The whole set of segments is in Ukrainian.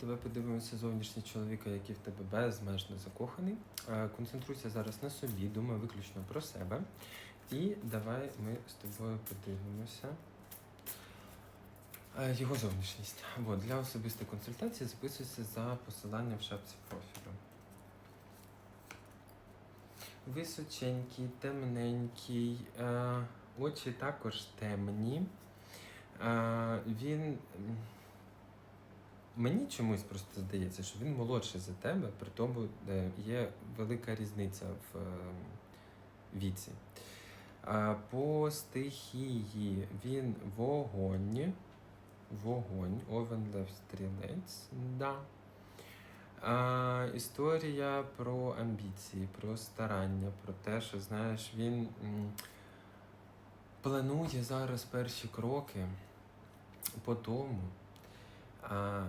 Давай подивимося зовнішній чоловіка, який в тебе безмежно закоханий. Е, Концентруйся зараз на собі, думай виключно про себе. І давай ми з тобою подивимося. е, Його зовнішність. От, для особистої консультації записуйся за посиланням в шапці профілю. Височенький, темненький, е, очі також темні. Він. Мені чомусь просто здається, що він молодший за тебе, при тому є велика різниця в е, віці. По стихії він вогонь, вогонь, овен лев стрілець, да. А, історія про амбіції, про старання, про те, що знаєш, він планує зараз перші кроки по тому,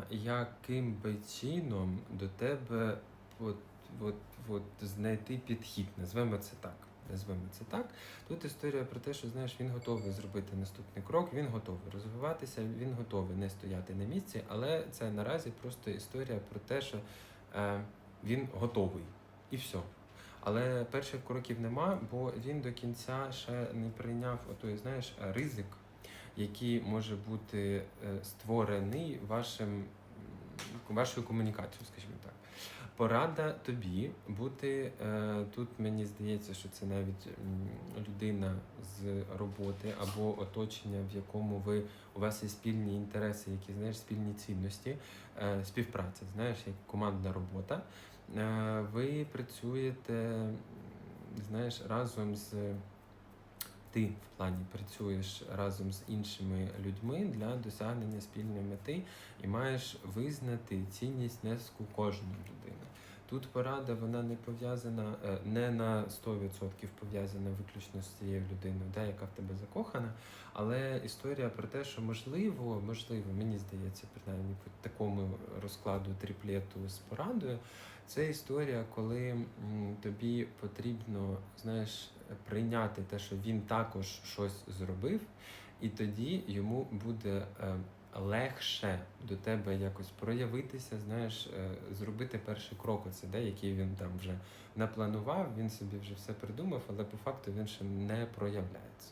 яким би чином до тебе от, от, от, знайти підхід, назвемо це так. Назвемо це так. Тут історія про те, що знаєш, він готовий зробити наступний крок, він готовий розвиватися, він готовий не стояти на місці, але це наразі просто історія про те, що е, він готовий і все. Але перших кроків нема, бо він до кінця ще не прийняв отой, знаєш, ризик, який може бути е, створений вашим, вашою комунікацією, скажімо так. Порада тобі бути е, тут. Мені здається, що це навіть людина з роботи або оточення, в якому ви у вас є спільні інтереси, які знаєш, спільні цінності, е, співпраця, знаєш, як командна робота. Ви працюєте, знаєш, разом з ти в плані працюєш разом з іншими людьми для досягнення спільної мети і маєш визнати цінність внеску кожної людини. Тут порада вона не пов'язана, е, не на 100% пов'язана виключно з цією людиною, да, яка в тебе закохана. Але історія про те, що можливо, можливо, мені здається, принаймні по такому розкладу тріплету з порадою, це історія, коли тобі потрібно, знаєш, прийняти те, що він також щось зробив, і тоді йому буде е, легше до тебе якось проявитися, знаєш, е, зробити перший крок, оце, де, який він там вже напланував, він собі вже все придумав, але по факту він ще не проявляється.